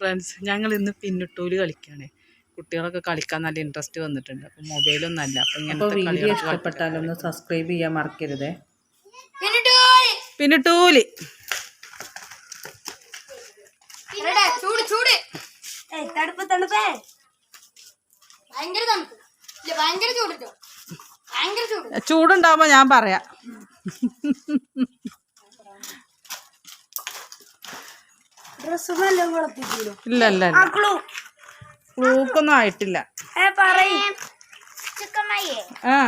Friends ഞങ്ങൾ ഇന്ന് പിന്നിട്ടൂൽ കളിക്കുകയാണ് കുട്ടികളൊക്കെ കളിക്കാൻ നല്ല ഇൻട്രസ്റ്റ് വന്നിട്ടുണ്ട്. അപ്പം മൊബൈലൊന്നും അല്ല. അപ്പം അപ്പോൾ ഇങ്ങനത്തെ വീഡിയോ സബ്സ്ക്രൈബ് ചെയ്യാൻ മറക്കരുതേ. പിന്നിട്ടൂൽ. ചൂടുണ്ടാവുമ്പോ ഞാൻ തണുപ്പ് ഇല്ല ഇല്ല ക്ലൂക്കൊന്നും ആയിട്ടില്ല ആ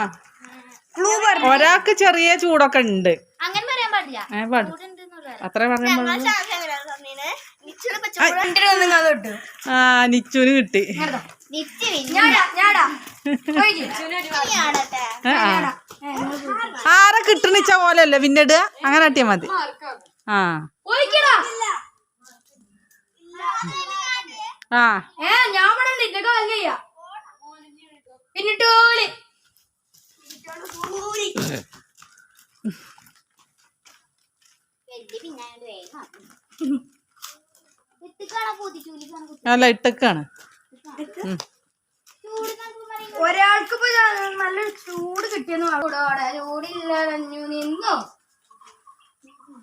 ഒരാൾക്ക് ചെറിയ ചൂടൊക്കെ ഉണ്ട് പറയാൻ പാടില്ല അത്ര പറയാൻ ആ നിച്ചുന് കിട്ടി. ആരെ കിട്ടണിച്ച പോലെയല്ലേ പിന്നെ ഇടുക അങ്ങനെ കിട്ടിയാ മതി ആ ആ. ഏ ഞാൻ ഇവിടെ ഇതൊക്കെ വല്ല പിന്നിട്ടോളി. അല്ല ഇട്ടക്കാണ്. ഒരാൾക്ക് ഇപ്പൊ നല്ല ചൂട് കിട്ടിയെന്ന് അവിടെ ചൂടില്ലു നിന്നോ?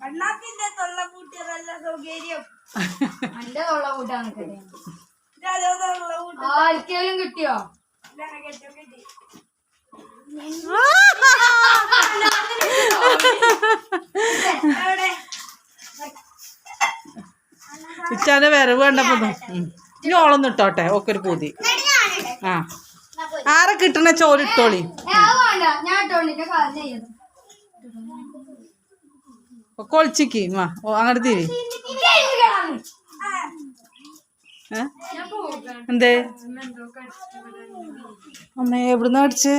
കണ്ണാക്കിന്റെ തൊള്ള കൂട്ടിയ നല്ല സൗകര്യം. എന്റെ തൊള്ള കൂട്ടാണ് ആർക്കെങ്കിലും കിട്ടിയോ? ഇച്ചാന്റെ വരവ് കണ്ടപ്പോ. ഇനി ഓളൊന്നും ഇട്ടോട്ടെ ഒക്കെ ഒരു പൂതി. ആ. ആരെ കിട്ടണ ചോലിട്ടോളി ഞാൻ കാര്യം ചെയ്യത് ഒക്കെ ഒളിച്ചിക്ക് വാ അങ്ങോട്ട്? എന്തേ? അമ്മേ എവിടുന്ന് അടിച്ച്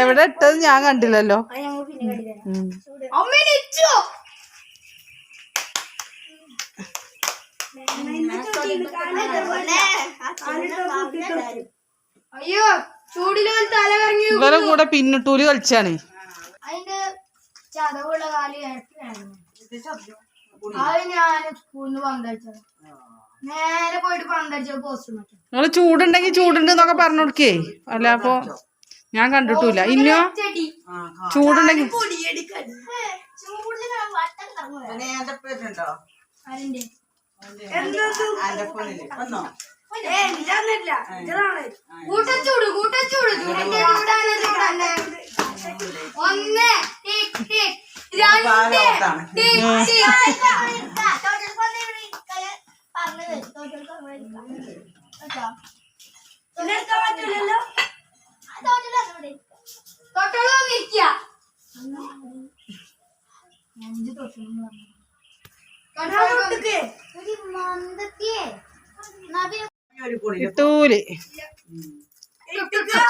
എവിടെ ഇട്ടത് ഞാൻ കണ്ടില്ലല്ലോ. അയ്യോ ചൂടിൽ ഇവരെ കൂടെ പിന്നിട്ടൂൽ കളിച്ചാണ്. അതിന്റെ ചതവുള്ള കാൽ അത് ഞാൻ സ്കൂളിൽ നിന്ന് പന്തടിച്ചത് നേരെ പോയിട്ട് പന്തടിച്ചത് പോസ്റ്റ് നിങ്ങൾ ചൂടുണ്ടെങ്കിൽ ചൂടുണ്ട് എന്നൊക്കെ പറഞ്ഞു കൊടുക്കേ അല്ല അപ്പൊ ഞാൻ കണ്ടിട്ടില്ല ഇന്നോ ചെടി ചൂടുണ്ടെങ്കിൽ കൂട്ടച്ചൂട് കൂട്ടച്ചൂട് ചൂടാണ് ഒന്ന്. ഇട്ടൂൽ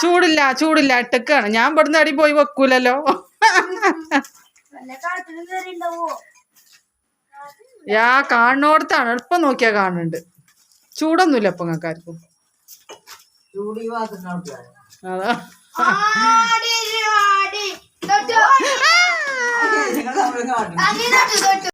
ചൂടില്ല ചൂടില്ല ഇട്ടക്കാണ്. ഞാൻ ഇവിടുന്ന് അടി പോയി വെക്കൂലല്ലോ. യാ കാണുന്നോടത്താണ്. എളുപ്പം നോക്കിയാ കാണുന്നുണ്ട്. ചൂടൊന്നുമില്ല ഇപ്പൊ നിങ്ങൾക്കാർക്കും അതാ. ആടി ആടി തൊട്ടു. അങ്ങനെ തൊട്ടു തൊട്ടു.